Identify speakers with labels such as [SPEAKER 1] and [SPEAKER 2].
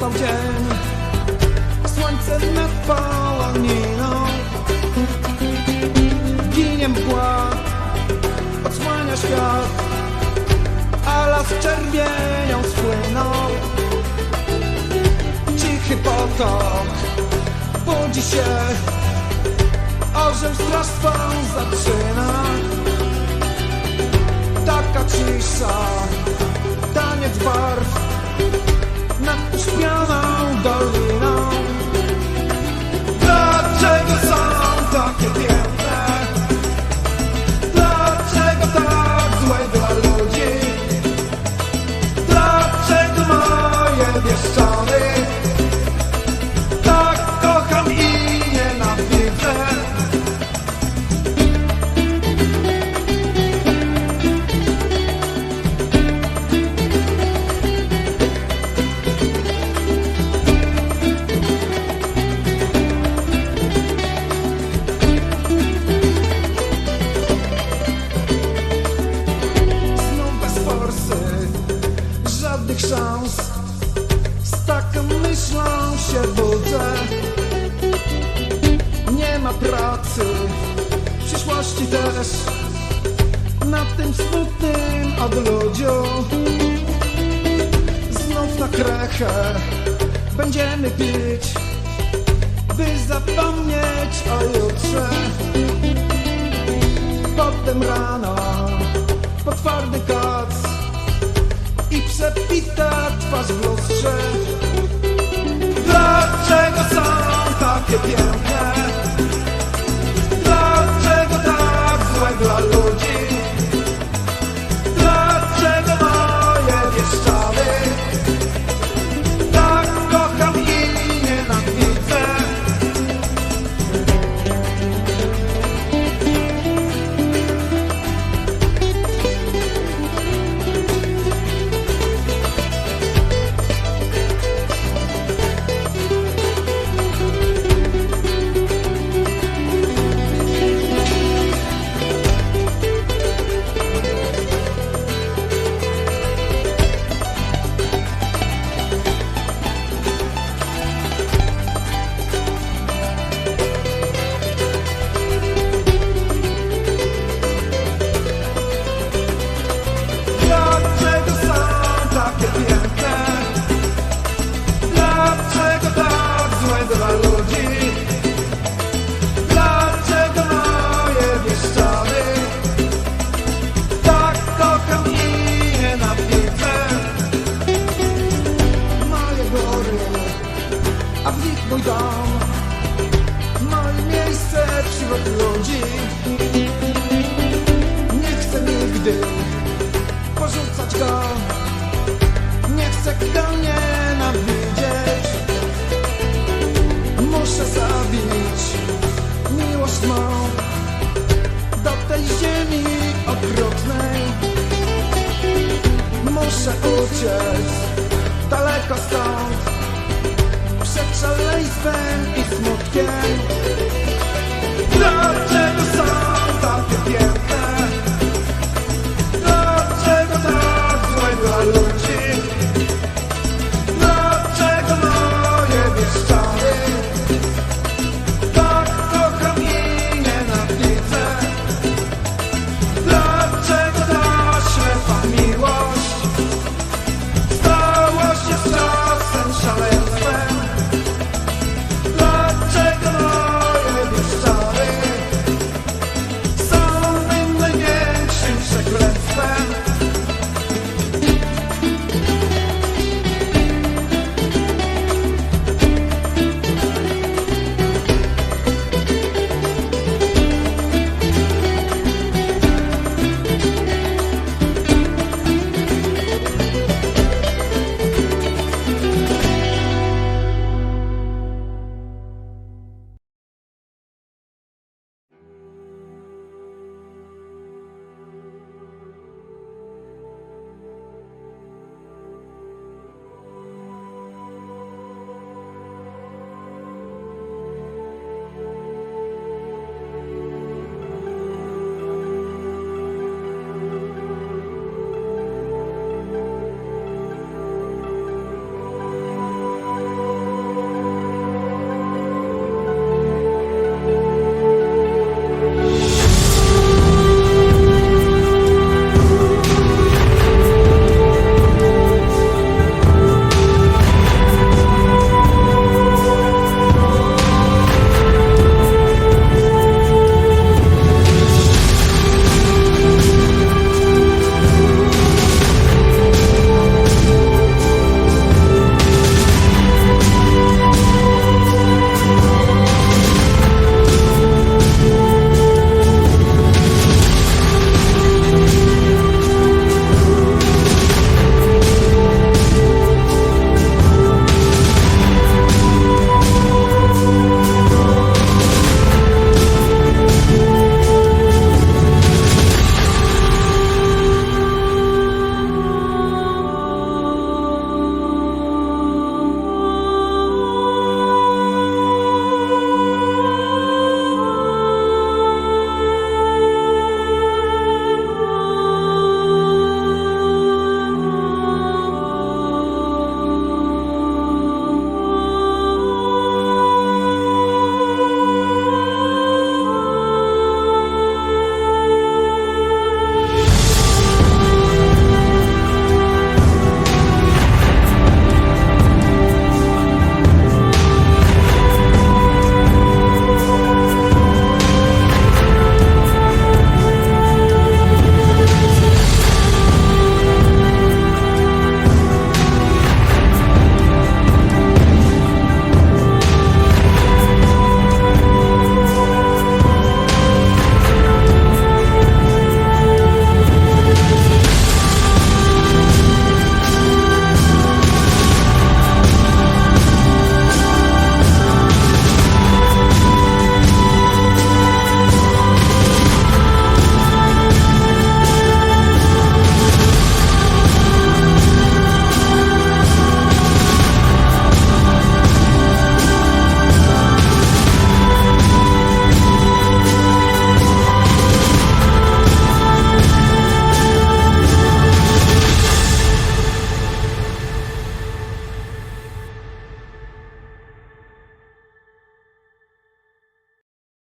[SPEAKER 1] nastał dzień. Słońce nad polaniną Ginie mgła Odsłania świat. A las czerwienią spłynął. Cichy potok Budzi się. Orzeł straż swą zaczyna. Taka cisza Taniec barw nad uśpioną przyszłości też Na tym smutnym odludziu Znów na krechę będziemy pić By zapomnieć o jutrze Potem rano po twardy kac i przepita twarz w lustrze. Dlaczego są takie piękne? Mój dom, moje miejsce wśród ludzi. Przed szaleństwem i smutkiem Dlaczego